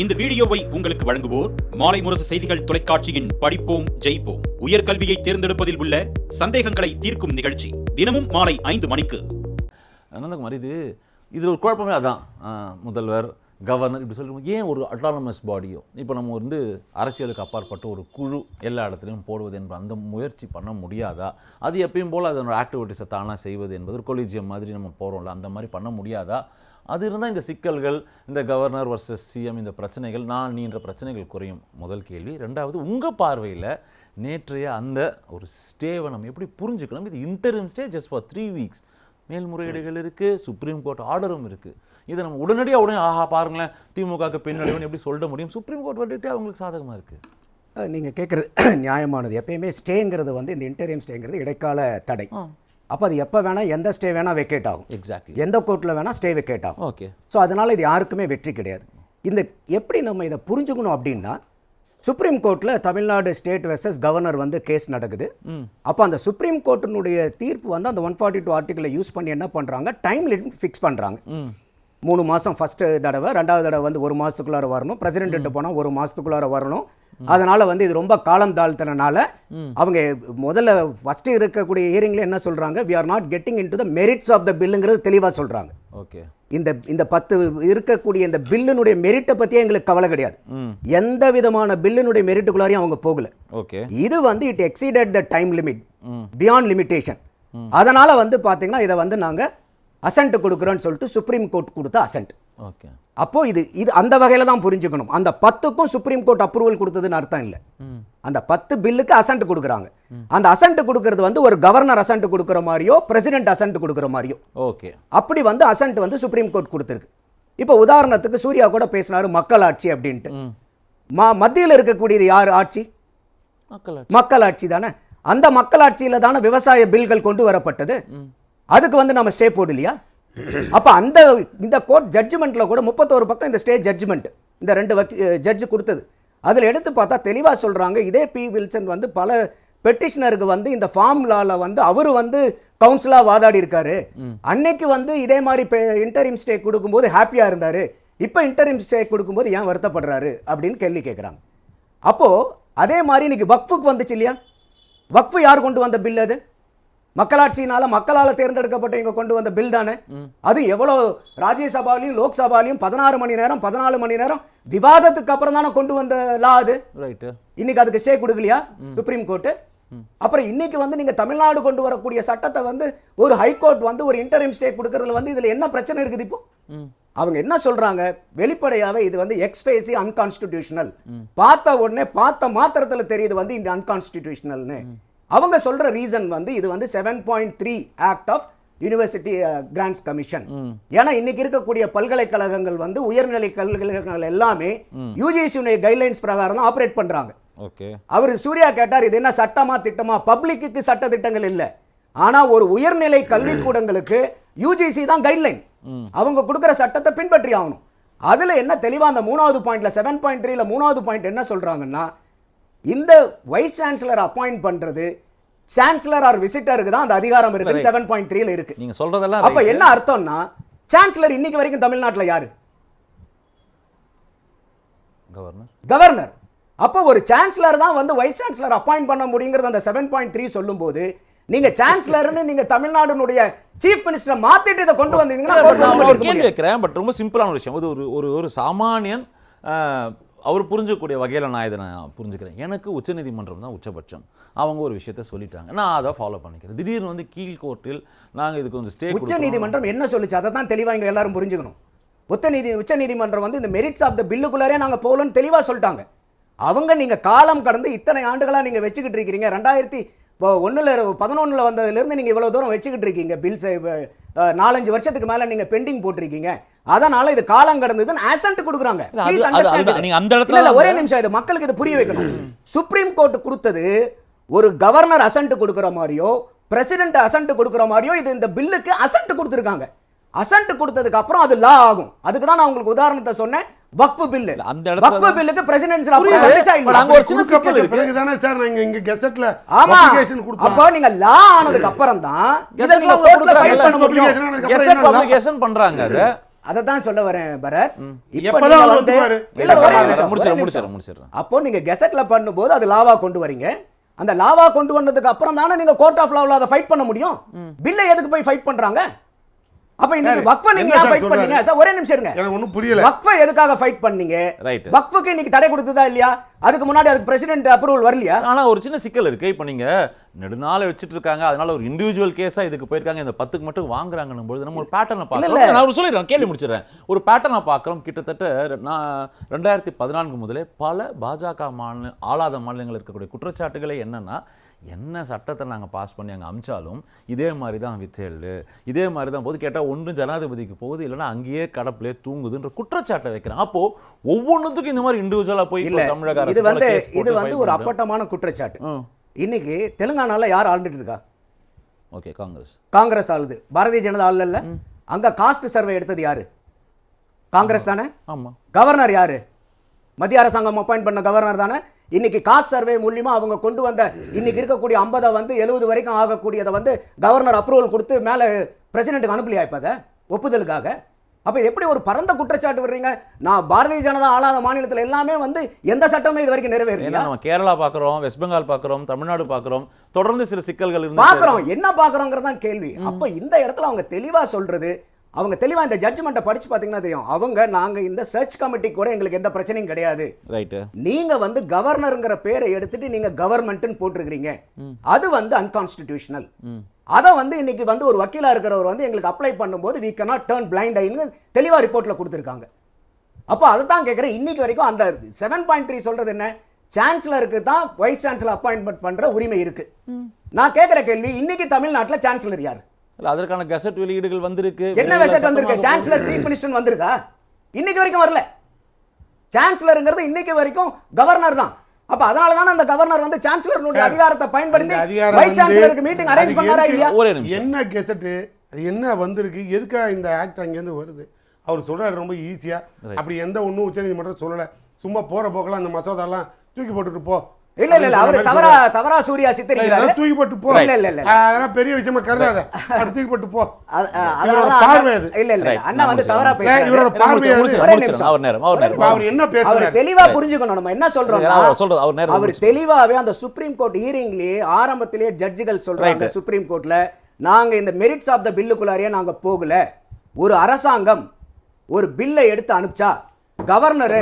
இந்த வீடியோவை உங்களுக்கு வழங்குவோர் மாலை முரசு செய்திகள் தொலைக்காட்சியின் படிப்போம் ஜெயிப்போம். உயர்கல்வியை தேர்ந்தெடுப்பதில் உள்ள சந்தேகங்களை தீர்க்கும் நிகழ்ச்சி தினமும் மாலை ஐந்து மணிக்கு. அனந்தகுமார் இது இதில் ஒரு குழப்பமே அதான். முதல்வர் கவர்னர் இப்படி சொல்லி ஏன் ஒரு அட்டானமஸ் பாடியோ இப்போ நம்ம வந்து அரசியலுக்கு அப்பாற்பட்ட ஒரு குழு எல்லா இடத்துலையும் போடுவது என்ற அந்த முயற்சி பண்ண முடியாதா? அது எப்பயும் போல் அதனோட ஆக்டிவிட்டீஸை தானாக செய்வது என்பது ஒரு கொலிஜியம் மாதிரி நம்ம போகிறோம்ல அந்த மாதிரி பண்ண முடியாதா? அது இருந்தால் இந்த சிக்கல்கள் இந்த கவர்னர் வர்சஸ் சிஎம் இந்த பிரச்சனைகள் நான் நீன்ற பிரச்சனைகள் குறையும். முதல் கேள்வி. ரெண்டாவது உங்கள் பார்வையில் நேற்றைய அந்த ஒரு ஸ்டேவை நம்ம எப்படி புரிஞ்சுக்கணும்? இது interim stay just for three weeks மேல்முறையீடுகள் இருக்குது சுப்ரீம் கோர்ட் ஆர்டரும் இருக்குது இதை நம்ம உடனடியாக உடனே ஆஹா பாருங்களேன் திமுகவுக்கு பின்னடைவுன்னு எப்படி சொல்ல முடியும்? சுப்ரீம் கோர்ட் வந்துட்டு அவங்களுக்கு சாதகமாக இருக்குது நீங்கள் கேட்குறது நியாயமானது. எப்பயுமே ஸ்டேங்கிறது வந்து இந்த இன்டீரியம் ஸ்டேங்கிறது இடைக்கால தடை. அப்போ அது எப்போ வேணால் எந்த ஸ்டே வேணால் வெக்கேட் ஆகும். எக்ஸாக்ட்லி எந்த கோர்ட்டில் வேணால் ஸ்டே வெக்கேட் ஆகும். ஓகே ஸோ அதனால் இது யாருக்குமே வெற்றி கிடையாது. இந்த எப்படி நம்ம இதை புரிஞ்சுக்கணும் அப்படின்னா சுப்ரீம் கோர்ட்டில் தமிழ்நாடு ஸ்டேட் வெர்சஸ் கவர்னர் வந்து கேஸ் நடக்குது. அப்போ அந்த சுப்ரீம் கோர்ட்டினுடைய தீர்ப்பு வந்து அந்த ஒன் ஃபார்ட்டி டூ ஆர்டிக்கலை யூஸ் பண்ணி என்ன பண்ணுறாங்க டைம் லிமிட் ஃபிக்ஸ் பண்ணுறாங்க மூணு மாதம் ஃபஸ்ட்டு தடவை ரெண்டாவது தடவை வந்து ஒரு மாதத்துக்குள்ளார வரணும். பிரசிடென்ட்டு போனால் ஒரு மாதத்துக்குள்ளார வரணும். அதனால வந்து இது ரொம்ப காலம் தாழ்த்தினால அவங்க முதல்ல ஃபஸ்ட்டு இருக்கக்கூடிய ஹியரிங்ல என்ன சொல்றாங்க? We are not getting into the merits of the பில்லுங்கிறது தெளிவாக சொல்றாங்க. ஓகே. இந்த இந்த பத்து இருக்கக்கூடிய இந்த பில்லினுடைய மெரிட்டை பற்றியே எங்களுக்கு கவலை கிடையாது. எந்த விதமான பில்லினுடைய மெரிட்டுக்குள்ளாரையும் அவங்க போகல. ஓகே. இது வந்து it exceeded the time limit beyond limitation அதனால வந்து பார்த்தீங்கன்னா இதை வந்து நாங்கள் அசன்ட் கொடுக்குறோன்னு சொல்லிட்டு சுப்ரீம் கோர்ட் கொடுத்த அசன்ட் ஓகே. அப்போ இது இது அந்த வகையில் தான் புரிஞ்சுக்கணும். அந்த பத்துக்கும் சுப்ரீம் கோர்ட் அப்ரூவல் கொடுத்ததுன்னு அர்த்தம் இல்லை. அந்த பத்து பில்லுக்கு அசன்ட் கொடுக்குறாங்க. அந்த அசன்ட் கொடுக்கறது வந்து ஒரு கவர்னர் அசன்ட் கொடுக்குற மாதிரியோ பிரசிடென்ட் அசன்ட் கொடுக்குற மாதிரியோ. ஓகே. அப்படி வந்து அசன்ட் வந்து சுப்ரீம் கோர்ட் கொடுத்துருக்கு. இப்போ உதாரணத்துக்கு சூர்யா கூட பேசினாரு மக்களாட்சி அப்படின்ட்டு. மா. மத்தியில் இருக்கக்கூடியது யார் ஆட்சி? மக்கள் மக்களாட்சி தானே. அந்த மக்களாட்சியில தானே விவசாய பில்கள் கொண்டு வரப்பட்டது. அதுக்கு வந்து நம்ம ஸ்டே போடலையா? அப்ப அந்த இந்த கோர்ட் ஜட்ஜ்மெண்ட்ல கூட முப்பத்தோரு பக்கம் இந்த ஸ்டே ஜட்ஜ்மெண்ட் இந்த ரெண்டு ஜட்ஜ் கொடுத்தது. அதுல எடுத்து பார்த்தா தெளிவா சொல்றாங்க இதே பி வில்சன் வந்து பல பெட்டிஷனருக்கு வந்து இந்த ஃபார்முலால வந்து அவரு வந்து கவுன்சிலா வாதாடி இருக்காரு. அன்னைக்கு வந்து இதே மாதிரி இன்டரிம் ஸ்டே கொடுக்கும்போது ஹாப்பியா இருந்தாரு. இப்போ இன்டரிம் ஸ்டே கொடுக்கும்போது ஏன் வருத்தப்படுறாரு அப்படின்னு கேள்வி கேட்குறாங்க அப்போ அதே மாதிரி இன்னைக்கு வக்ஃபுக்கு வந்துச்சு இல்லையா? வக்ஃபு யார் கொண்டு வந்த பில் அது? மக்களாட்சியினால மக்களால தேர்ந்தெடுக்கப்பட்ட இங்க கொண்டு வந்த பில் தானே? அது எவ்வளோ ராஜ்யசபாலையும் லோக்சபாலையும் பதினாறு மணி நேரம் பதினாலு மணி நேரம் விவாதத்துக்கு அப்புறம் தானே கொண்டு வந்த லா அது. இன்னைக்கு அதுக்கு ஸ்டே கொடுக்கலையா? சுப்ரீம் கோர்ட்டு அப்புறம் இன்னைக்கு வந்து நீங்க தமிழ்நாடு கொண்டு வரக்கூடிய சட்டத்தை வந்து ஒரு ஹைகோர்ட் வந்து ஒரு இன்டரிம் ஸ்டே கொடுக்கறதுல வந்து இதுல என்ன பிரச்சனை இருக்குது இப்போ? அவங்க என்ன சொல்றாங்க? வெளிப்படையாவே இது வந்து எக்ஸ்பேசி அன்கான்ஸ்டிடியூஷனல் பார்த்த உடனே பார்த்த மாத்திரத்துல தெரியுது வந்து இந்த அன்கான்ஸ்டிடியூஷனல்னு அவங்க சொல்ற ரீசன் வந்து இது வந்து seven point three act of university grants commission ஏன்னா இன்னைக்கு இருக்கக்கூடிய பல்கலைக்கழகங்கள் வந்து உயர்நிலை பல்கலைக்கழகங்கள் எல்லாமே யூஜிசியுடைய கைட்லைன்ஸ் பிரகாரம் தான் ஆப்ரேட் பண்றாங்க. ஓகே. அவர் சூர்யா கேட்டார் இது என்ன சட்டமா திட்டமா? பப்ளிக்கு சட்ட திட்டங்கள் இல்ல. ஆனா ஒரு உயர்நிலை கல்விக்கூடங்களுக்கு யூஜிசி தான் கைட்லைன் அவங்க கொடுக்குற சட்டத்தை பின்பற்றி ஆகணும். அதுல என்ன தெளிவா அந்த மூணாவது பாயிண்ட்ல செவன் பாயிண்ட் த்ரீல மூணாவது பாயிண்ட் என்ன சொல்றாங்கன்னா இந்த வைஸ் சான்சலர் அப்பாயிண்ட் பண்றது சான்சலர் ஆர் விசிட்டருக்கு தான் அந்த அதிகாரம் இருக்கு செவன் பாயிண்ட் த்ரீல இருக்கு. நீங்க சொல்றதெல்லாம் அப்ப. என்ன அர்த்தம்னா சான்சலர் இன்னைக்கு வரைக்கும் தமிழ்நாட்டுல யாரு? கவர்னர் கவர்னர் அப்போ ஒரு சான்சலர் தான் வந்து வைஸ் சான்சலர் அப்பாயிண்ட் பண்ண முடியுங்கிறது அந்த செவன் பாயிண்ட் த்ரீ சொல்லும்போது நீங்க சான்சலர்னு நீங்க தமிழ்நாடுனுடைய சீஃப் மினிஸ்டரை மாத்திட்டு இதை கொண்டு வந்தீங்கன்னா கேள்வி. வைக்கிறேன் பட் ரொம்ப சிம்பிளான விஷயம். ஒரு ஒரு ஒரு சாமானியன் அவர் புரிஞ்சக்கூடிய வகையில் நான் இதை நான் புரிஞ்சுக்கிறேன். எனக்கு உச்சநீதிமன்றம் தான் உச்சபட்சம். அவங்க ஒரு விஷயத்த சொல்லிட்டாங்க. நான் அதை ஃபாலோ பண்ணிக்கிறேன். திடீர்னு வந்து கீழ் கோர்ட்டில் நாங்கள் இதுக்கு கொஞ்சம் ஸ்டே உச்ச நீதிமன்றம் என்ன சொல்லிச்சு? அதை தான் தெளிவாக இங்கே எல்லாரும் புரிஞ்சுக்கணும். உச்ச நீதி உச்ச நீதிமன்றம் வந்து இந்த மெரிட்ஸ் ஆஃப் த பில்லுக்குள்ளாரே நாங்கள் போகலன்னு தெளிவாக சொல்லிட்டாங்க. அவங்க நீங்கள் காலம் கடந்து இத்தனை ஆண்டுகளாக நீங்கள் வச்சுக்கிட்டு இருக்கிறீங்க ரெண்டாயிரத்தி ஒன்றில் பதினொன்றில் வந்ததுலேருந்து நீங்கள் இவ்வளோ தூரம் வச்சுக்கிட்டு இருக்கீங்க. பில்ஸ் நாலஞ்சு வருஷத்துக்கு மேலே நீங்கள் பெண்டிங் போட்டிருக்கீங்க. அதனால இது காலம் கடந்ததுன்னு ஆசன்ட் கொடுக்குறாங்க. நீங்க அந்த இடத்துல ஒரே நிமிஷம் இது. மக்களுக்கு இது புரிய வைக்கணும். சுப்ரீம் கோர்ட் கொடுத்தது ஒரு கவர்னர் அசன்ட் கொடுக்குற மாதிரியோ பிரசிடென்ட் அசன்ட் கொடுக்குற மாதிரியோ இது இந்த பில்லுக்கு அசன்ட் கொடுத்துருக்காங்க. அசன்ட் கொடுத்ததுக்கு அப்புறம் அது லா ஆகும். அதுக்கு தான் நான் உங்களுக்கு உதாரணத்தை சொன்னேன். வக்ஃபு பில் இல்ல, அந்த இடத்துல வக்ஃபு தான் பில்லுக்கு பிரசிடென்ட் புரியுது. But அங்க ஒரு சின்ன சிக்கல் இருக்கு. பிறகுதானே சார் நாங்க இங்க கெசட்ல ஆமா. அப்ளிகேஷன் கொடுத்தோம் அப்போ நீங்க லா ஆனதுக்கு அப்புறம் தான் இதை நீங்க கோர்ட்ல. ஃபைல் பண்ண முடியும். கெசட்? பப்ளிகேஷன் பண்றாங்க அதை தான் சொல்ல வரேன் பரத். அப்போ நீங்க கெசட்ல பண்ணும்போது அது லாவா கொண்டு வரீங்க. அந்த லாவா கொண்டு வந்ததுக்கு அப்புறம் தானே நீங்க கோர்ட் ஆஃப் லாவில் அதை ஃபைட் பண்ண முடியும்? பில்லை எதுக்கு போய் ஃபைட் பண்றாங்க? அப்ப இன்னைக்கு சார், வக்ஃபை நீங்க ஃபைட்? பண்ணீங்க? சார் ஒரே நிமிஷம் இருங்க. எனக்கு ஒன்றும் புரியல. வக்ஃபை எதுக்காக ஃபைட் பண்ணீங்க? Right. வக்ஃபுக்கு இன்னைக்கு தடை கொடுத்ததா இல்லையா? அதுக்கு முன்னாடி அதுக்கு பிரசிடென்ட் அப்ரூவல் வரலையா? ஆனா ஒரு சின்ன சிக்கல் இருக்கு. இப்போ நீங்க நெடுநாள் வச்சுட்டு இருக்காங்க. அதனால ஒரு இண்டிவிஜுவல் கேஸா இதுக்கு போயிருக்காங்க. இந்த பத்துக்கு மட்டும் வாங்குறாங்கன்னும் பொழுது நம்ம ஒரு பேட்டர்னை இல்ல. பார்க்கலாம் நான் ஒரு சொல்லிடுறேன். கேள்வி முடிச்சிடுறேன். ஒரு பேட்டர்னை பார்க்குறோம். கிட்டத்தட்ட நான் ரெண்டாயிரத்தி பதினான்கு முதலே பல பாஜக மாநில ஆளாத மாநிலங்கள் இருக்கக்கூடிய குற்றச்சாட்டுகளே என்னன்னா என்ன சட்டத்தை நாங்கள் பாஸ் பண்ணி அங்கே அமிச்சாலும் இதே மாதிரி தான் வித்தேல்டு இதே மாதிரி தான் போது கேட்டால் ஒன்று ஜனாதிபதிக்கு போகுது இல்லைன்னா அங்கேயே கடப்பிலே தூங்குதுன்ற குற்றச்சாட்டை வைக்கிறேன். அப்போ ஒவ்வொன்றுத்துக்கும் இந்த மாதிரி இண்டிவிஜுவலாக போய் இல்ல தமிழக அரசு இது வந்து இது வந்து ஒரு. அப்பட்டமான குற்றச்சாட்டு. இன்னைக்கு தெலுங்கானால யார் ஆண்டுட்டு இருக்கா? ஓகே காங்கிரஸ். காங்கிரஸ் ஆளுது. பாரதிய ஜனதா ஆள் இல்ல. அங்க காஸ்ட் சர்வே எடுத்தது யாரு? காங்கிரஸ் தானே? ஆமா. கவர்னர் யாரு? மத்திய அரசாங்கம் அப்பாயிண்ட் பண்ண கவர்னர் தானே? இன்னைக்கு காஸ்ட் சர்வே மூலியமா அவங்க கொண்டு வந்த இன்னைக்கு இருக்கக்கூடிய ஐம்பதை வந்து எழுபது வரைக்கும் ஆகக்கூடியதை வந்து கவர்னர் அப்ரூவல் கொடுத்து மேல பிரசிடென்ட்டுக்கு அனுப்பலையா இப்ப அதை? ஒப்புதலுக்காக? அப்ப இது எப்படி ஒரு பரந்த குற்றச்சாட்டு வர்றீங்க? நான் பாரதிய ஜனதா ஆளாத மாநிலத்துல எல்லாமே வந்து எந்த சட்டமே இது வரைக்கும் ஏன்னா நிறைவேறலையா நம்ம கேரளா பார்க்குறோம் வெஸ்ட் பெங்கால் பார்க்குறோம் தமிழ்நாடு பார்க்குறோம் தொடர்ந்து சில சிக்கல்கள் பார்க்குறோம் என்ன பார்க்குறோங்கிறது தான் கேள்வி. அப்போ இந்த இடத்துல அவங்க தெளிவா சொல்றது அவங்க தெளிவா இந்த ஜட்ஜ்மெண்ட்டை படிச்சு பார்த்தீங்கன்னா தெரியும். அவங்க நாங்க இந்த சர்ச் கமிட்டி கூட எங்களுக்கு எந்த பிரச்சனையும் கிடையாது. ரைட்டு நீங்க வந்து கவர்னருங்கிற பேரை எடுத்துட்டு நீங்க கவர்மெண்ட்னு போட்டிருக்கிறீங்க. அது வந்து அன்கான்ஸ்டிடியூஷனல் அதை வந்து இன்னைக்கு வந்து ஒரு வக்கீலா இருக்கிறவர் வந்து எங்களுக்கு அப்ளை பண்ணும்போது we cannot turn blind ஐன்னு தெளிவா ரிப்போர்ட்ல கொடுத்துருக்காங்க. அப்போ அதை தான் கேட்குறேன் இன்னைக்கு வரைக்கும் அந்த செவன் பாயிண்ட் த்ரீ சொல்றது என்ன? சான்சலருக்கு தான் வைஸ் சான்சலர் அப்பாயின்மெண்ட் பண்ற உரிமை இருக்கு. நான் கேட்குற கேள்வி இன்னைக்கு தமிழ்நாட்டுல சான்சலர் யார்? இல்ல அதற்கான கெசட் வெளியீடுகள் வந்திருக்கு. என்ன வெசட் வந்திருக்கு? சான்சலர் சீஃப் மினிஸ்டர் வந்திருக்கா? இன்னைக்கு வரைக்கும் வரல. சான்சலருங்கிறது இன்னைக்கு வரைக்கும் கவர்னர் தான். அப்ப அதனால தானே அந்த கவர்னர் வந்து சான்சலருடைய சார், அதிகாரத்தை பயன்படுத்தி வைஸ் சான்சலருக்கு மீட்டிங் அரேஞ்ச் பண்ணாரா இல்லையா? ஒரே நிமிஷம். என்ன கெசட்டு அது என்ன வந்திருக்கு? எதுக்காக இந்த ஆக்ட் அங்கேருந்து வருது? அவர் சொல்றாரு ரொம்ப ஈஸியா அப்படி எந்த ஒன்றும் உச்சநீதிமன்றம் சொல்லலை. சும்மா போற போக்கெல்லாம் அந்த மசோதாலாம் தூக்கி போட்டுட்டு போ. இல்ல இல்ல இல்ல அவர் தவறா தவறா சூர்யா சித்தரிக்கிறாரு அதெல்லாம் தூக்கி போட்டு போ இல்ல, இல்ல, இல்ல. அதெல்லாம் பெரிய விஷயமா கருதாத அப்படி தூக்கி போட்டு போ அதனால தான் பார்வை அது. இல்ல இல்ல. அண்ணா வந்து தவறா. பேசுறாரு இவரோட பார்வை ஒரே. நிமிஷம். அவர் நேரம் அவர் நேரம் அவர் என்ன அவர் பேசுறாரு தெளிவா புரிஞ்சுக்கணும் நம்ம என்ன சொல்றோம்னா அவர் சொல்றது, அவர் நேரம் அவர். தெளிவாவே அந்த சுப்ரீம் கோர்ட் ஹியரிங்லயே ஆரம்பத்திலேயே ஜட்ஜுகள் சொல்றாங்க. சுப்ரீம் கோர்ட்ல நாங்க இந்த மெரிட்ஸ் ஆஃப் த பில்லுக்குள்ளாரியே நாங்க போகல ஒரு அரசாங்கம் ஒரு பில்லை எடுத்து அனுப்பிச்சா கவர்னர்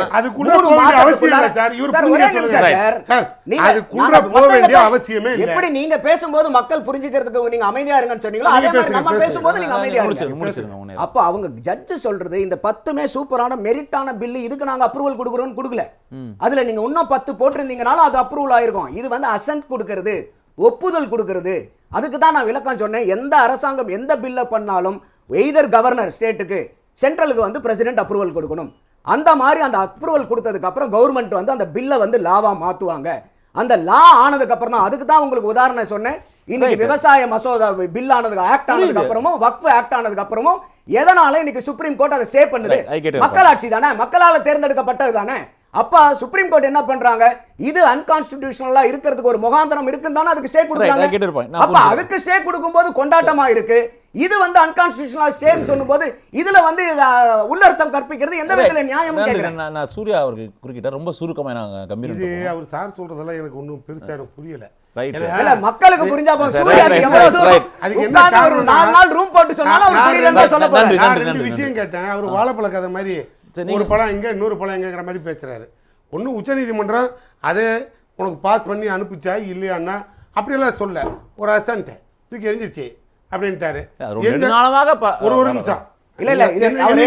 அவசியம் இல்லை சார். இவர் புரிஞ்சுக்க சொல்லுங்க. சார், அதுக்குள்ள போக வேண்டிய அவசியமே இல்லை. எப்படி நீங்க பேசும்போது மக்கள் புரிஞ்சுக்கிறதுக்கு நீங்க அமைதியா இருங்கன்னு சொன்னீங்களோ அதே மாதிரி நம்ம. பேசும்போது நீங்க அமைதியா இருங்க. அப்ப அவங்க ஜட்ஜ் சொல்றது இந்த பத்துமே சூப்பரான மெரிட்டான பில்லு இதுக்கு நாங்க அப்ரூவல் கொடுக்குறோம்னு கொடுக்கல அதுல நீங்க இன்னும் பத்து போட்டிருந்தீங்கனாலும் அது அப்ரூவல் ஆயிருக்கும் இது வந்து அசன்ட் கொடுக்கிறது ஒப்புதல் கொடுக்கிறது அதுக்கு தான் நான் விளக்கம் சொன்னேன் எந்த அரசாங்கம் எந்த பில்லை பண்ணாலும் எய்தர் கவர்னர் ஸ்டேட்டுக்கு சென்ட்ரலுக்கு வந்து பிரசிடென்ட் அப்ரூவல் கொடுக்கணும் அந்த மாதிரி அந்த அப்ரூவல் கொடுத்ததுக்கு அப்புறம் கவர்மெண்ட் வந்து அந்த பில்லை வந்து லாவா மாத்துவாங்க. அந்த லா ஆனதுக்கு அப்புறம் தான் அதுக்கு தான் உங்களுக்கு உதாரணம் சொன்னேன். இன்னைக்கு விவசாய மசோதா பில் ஆனதுக்கு ஆக்ட் ஆனதுக்கு அப்புறமும் வக்ஃப் ஆக்ட் ஆனதுக்கு அப்புறமும் எதனால இன்னைக்கு சுப்ரீம் கோர்ட் அதை ஸ்டே பண்ணுது? மக்களாட்சி தானே? மக்களால தேர்ந்தெடுக்கப்பட்டது தானே? அப்ப சுப்ரீம் கோர்ட் என்ன பண்றாங்க? இது அன்கான்ஸ்டிடியூஷனலா இருக்கிறதுக்கு ஒரு முகாந்திரம் இருக்குன்னு தானே அதுக்கு ஸ்டே. கொடுக்குறாங்க. அப்ப. அதுக்கு ஸ்டே கொடுக்கும்போது கொண்டாட்டமா இருக்கு. இது வந்து அன்கான்ஸ்டிடியூஷனல் ஸ்டேன்னு சொல்லும்போது இதுல வந்து உள்ளர்த்தம் கற்பிக்கிறது எந்த விதத்துல நியாயம் நான் நான் சூர்யா அவர்கள் குறுக்கிட்ட ரொம்ப சுருக்கமாக நான் இது கம்பீரம் அவர் சார் சொல்றதெல்லாம் எனக்கு ஒன்றும் பெருசா எனக்கு புரியல. மக்களுக்கு புரிஞ்சா right. அதுக்கு என்ன உட்கார்ந்து ஒரு நாலு நாள் ரூம் போட்டு சொன்னாலும் அவர் புரியலன்னு சொல்ல நன்றி, போறாரு. நான் நன்றி, ரெண்டு விஷயம். கேட்டேன். அவர் வாழைப்பழ கதை மாதிரி சரி, ஒரு பழம் இங்க இன்னொரு பழம் எங்கங்கிற மாதிரி பேசுறாரு. ஒன்றும் உச்சநீதிமன்றம் அதை உனக்கு பாஸ் பண்ணி அனுப்பிச்சா இல்லையான்னா அப்படியெல்லாம் சொல்ல. ஒரு அசன்ட் தூக்கி எரிஞ்சிருச்சு அப்படின்ட்டாரு. ஒரு ஒரு நிமிஷம். இல்ல இல்ல இது அவரு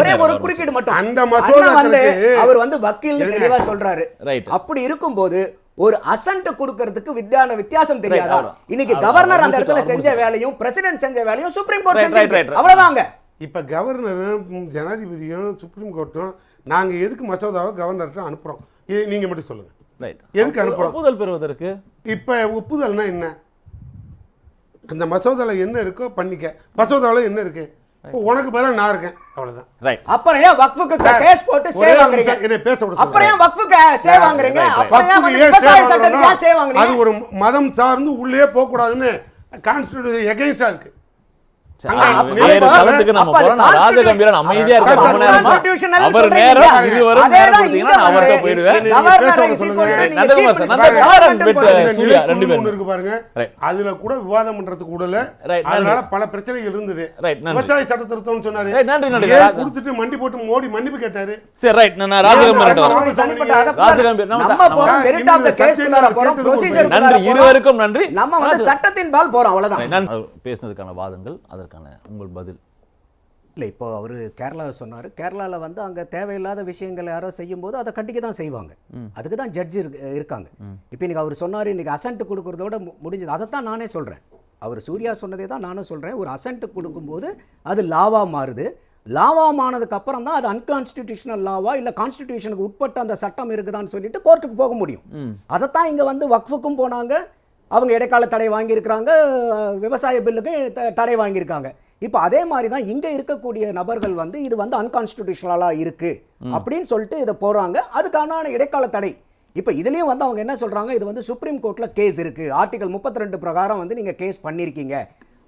ஒரே. குறுக்கீடு மட்டும். அந்த வந்து மசோதாக்களுக்கு அவர் வந்து வக்கீல். தெளிவா சொல்றாரு. அப்படி இருக்கும்போது ஒரு அசன்ட் கொடுக்கிறதுக்கு வித்தியான வித்தியாசம் தெரியாதா. இன்னைக்கு. கவர்னர் அந்த இடத்துல செஞ்ச. வேலையும் பிரசிடென்ட் செஞ்ச வேலையும் சுப்ரீம் கோர்ட். அவ்வளவுதாங்க. இப்ப கவர்னரும் ஜனாதிபதியும் சுப்ரீம் கோர்ட்டும் நாங்க எதுக்கு மசோதாவை கவர்னர்கிட்ட அனுப்புறோம்? நீங்க மட்டும் சொல்லுங்க. ரைட் எதுக்கு அனுப்புறோம்? ஒப்புதல் பெறுவதற்கு? இப்ப ஒப்புதல்னா என்ன? அந்த மசோதாவில் என்ன இருக்கோ பண்ணிக்க. மசோதாவில் என்ன இருக்கு? உனக்கு பதிலாக நான் இருக்கேன். அவ்வளவுதான். ரைட் அப்புறம் ஏன் வக்ஃபுக்கு கேஸ் போட்டு ஒரு வாங்குறீங்க? என்னை பேச விட அப்புறம் ஏன். வக்ஃபுக்கு ஸ்டே வாங்குறீங்க. அப்புறம் ஏன் ஸ்டே வாங்கணும்னா, அது வாங்குறீங்க? ஒரு மதம் சார்ந்து உள்ளே போறோம். நான் ராஜகம்பீரன் அமைதியா இருக்க அப்ப ரொம்ப நேரமா. constitutional அவர். நேரம் அவர்கிட்ட போயிடுவேன். ரெண்டு பேரும். இருக்கு பாருங்க. அதுல கூட விவாதம் பண்றதுக்கு கூடல அதனால பல பிரச்சனைகள் இருந்தது. விவசாய சட்ட திருத்தம்னு சொன்னாரு. கொடுத்துட்டு மண்டி போட்டு மோடி மன்னிப்பு கேட்டாரு? சரி ரைட் நான் procedure நன்றி. இருவருக்கும் நன்றி. நம்ம வந்து. சட்டத்தின் பால் போறோம் அவ்வளவுதான். பேசினதுக்கான வாதங்கள் அதற்கான உங்கள் பதில். இல்லை இப்போ அவர் கேரளா சொன்னார். கேரளாவில் வந்து அங்கே தேவையில்லாத விஷயங்கள் யாரோ செய்யும்போது அதை கண்டிக்க தான் செய்வாங்க. அதுக்கு தான் ஜட்ஜ் இருக்காங்க. இப்போ இன்னைக்கு அவர் சொன்னார் இன்னைக்கு அசன்ட் கொடுக்கறதோட முடிஞ்சது. அதை தான் நானே சொல்கிறேன் அவர் சூர்யா சொன்னதே தான் நானும் சொல்கிறேன் ஒரு அசன்ட் கொடுக்கும்போது அது லாவா மாறுது. லாவா மானதுக்கு அப்புறம் தான் அது அன்கான்ஸ்டிடியூஷனல் லாவா இல்லை கான்ஸ்டிடியூஷனுக்கு உட்பட்ட அந்த சட்டம் இருக்குதான்னு சொல்லிட்டு கோர்ட்டுக்கு போக முடியும். அதைத்தான் இங்கே வந்து வக்ஃபுக்கும் போனாங்க. அவங்க இடைக்கால தடை வாங்கியிருக்கிறாங்க விவசாய பில்லுக்கு த- தடை வாங்கியிருக்காங்க. இப்போ அதே மாதிரி தான் இங்கே இருக்கக்கூடிய நபர்கள் வந்து இது வந்து அன்கான்ஸ்டிடியூஷனலாக இருக்கு அப்படின்னு சொல்லிட்டு இதை போகிறாங்க அதுக்கான இடைக்கால தடை. இப்போ இதுலேயும் வந்து அவங்க என்ன சொல்கிறாங்க இது வந்து சுப்ரீம் கோர்ட்டில் கேஸ் இருக்குது ஆர்டிகல் முப்பத்தி ரெண்டு பிரகாரம் வந்து நீங்கள் கேஸ் பண்ணியிருக்கீங்க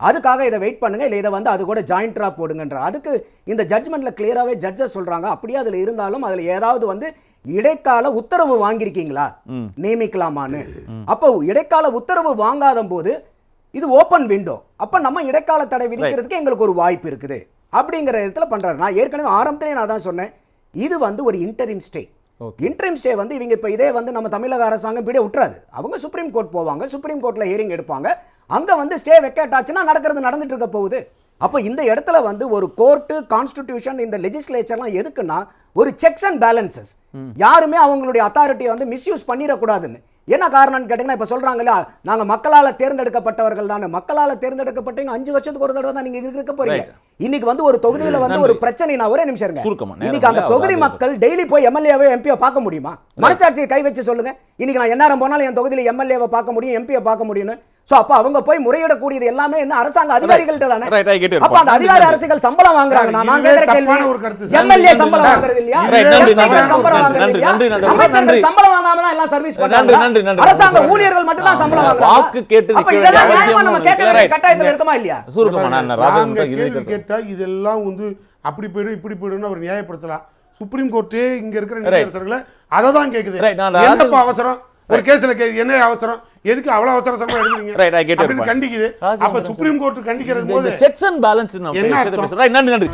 அதுக்காக இதை வெயிட் பண்ணுங்க இல்லை இதை வந்து அது கூட ஜாயிண்ட்ரா போடுங்கன்ற. அதுக்கு இந்த ஜட்ஜ்மெண்ட்ல கிளியராகவே ஜட்ஜஸ் சொல்றாங்க. அப்படியே அதில் இருந்தாலும் அதில் ஏதாவது வந்து இடைக்கால உத்தரவு வாங்கியிருக்கீங்களா? நியமிக்கலாமான்னு. அப்போ இடைக்கால உத்தரவு வாங்காத போது இது ஓப்பன் விண்டோ அப்போ நம்ம இடைக்கால தடை விதிக்கிறதுக்கு எங்களுக்கு ஒரு வாய்ப்பு இருக்குது. அப்படிங்கிற இடத்துல பண்றாரு. நான் ஏற்கனவே ஆரம்பத்திலே நான் தான் சொன்னேன். இது வந்து ஒரு இன்டரிம் ஸ்டே இன்டரிம் ஸ்டே வந்து இவங்க இப்போ இதே வந்து நம்ம தமிழக அரசாங்கம் இப்படியே விட்டுறாது. அவங்க சுப்ரீம் கோர்ட் போவாங்க. சுப்ரீம் கோர்ட்டில் ஹியரிங் எடுப்பாங்க. அங்கே வந்து ஸ்டே வெக்கேட் ஆச்சுன்னா நடக்கிறது நடந்துட்டு இருக்க போகுது. அப்போ இந்த இடத்துல வந்து ஒரு கோர்ட்டு கான்ஸ்டிடியூஷன் இந்த லெஜிஸ்லேச்சர்லாம் எதுக்குன்னா ஒரு செக்ஸ் அண்ட் பேலன்சஸ் யாருமே அவங்களுடைய அத்தாரிட்டியை வந்து மிஸ்யூஸ் பண்ணிடக்கூடாதுன்னு. என்ன காரணம்னு கேட்டிங்கன்னா இப்போ சொல்கிறாங்களா நாங்கள் மக்களால் தேர்ந்தெடுக்கப்பட்டவர்கள் தானே. மக்களால் தேர்ந்தெடுக்கப்பட்டவங்க அஞ்சு வருஷத்துக்கு ஒரு தடவை தான் நீங்கள் இருக்க போறீங்க. இன்னைக்கு வந்து ஒரு தொகுதியில் வந்து ஒரு பிரச்சனை நான் ஒரே நிமிஷம் இருங்க. இன்னைக்கு அந்த தொகுதி மக்கள் டெய்லி போய் எம்எல்ஏவை எம்பியை பார்க்க முடியுமா? மனச்சாட்சியை கை வச்சு சொல்லுங்க. இன்னைக்கு நான் எந்நேரம் போனாலும் என் தொகுதியில் எம்எல்ஏவை பார்க்க முடியும் எம்பியை பார்க்க முடியும்னு சோ அப்ப அவங்க போய் முறையிடக்கூடியது எல்லாமே என்ன அரசாங்க அதிகாரிகள்ட்ட தானே அப்ப அந்த. அதிகாரி. அரசுகள் சம்பளம் வாங்குறாங்க நான் கேக்குற கேள்வி. எம்எல்ஏ சம்பளம். வாங்குறது இல்லையா சம்பளம் வாங்குறது நன்றி, இல்லையா நன்றி, நன்றி, அமைச்சர்கள். சம்பளம் வாங்காம தான் எல்லாம் சர்வீஸ் பண்றாங்க. அரசாங்க ஊழியர்கள் மட்டும் தான் சம்பளம் வாங்குறாங்க வாக்கு கேட்டு அப்ப இதெல்லாம் நியாயமா நம்ம அவசியம் கேட்க. வேண்டிய. கட்டாயத்துல இருக்கமா இல்லையா சுருக்கமா நான் ராஜகம்பீர் கேள்வி கேட்டா இதெல்லாம் வந்து அப்படி போயிடும் இப்படி போயிடும்னு அவர் நியாயப்படுத்தலாம் சுப்ரீம் கோர்ட்டே இங்க இருக்கிற. நீதியரசர்களை அதை தான் கேக்குது என்னப்பா ராஜ- அவசரம் ஒரு கேஸ்ல கே என்ன அவசரம்? எதுக்கு அவ்வளவு அவசர அவசரமா point. கண்டிக்குது. அப்ப சுப்ரீம் கோர்ட் கண்டிக்கிறது போது செக்ஸ் அண்ட் பேலன்ஸ் என்ன நன்றி.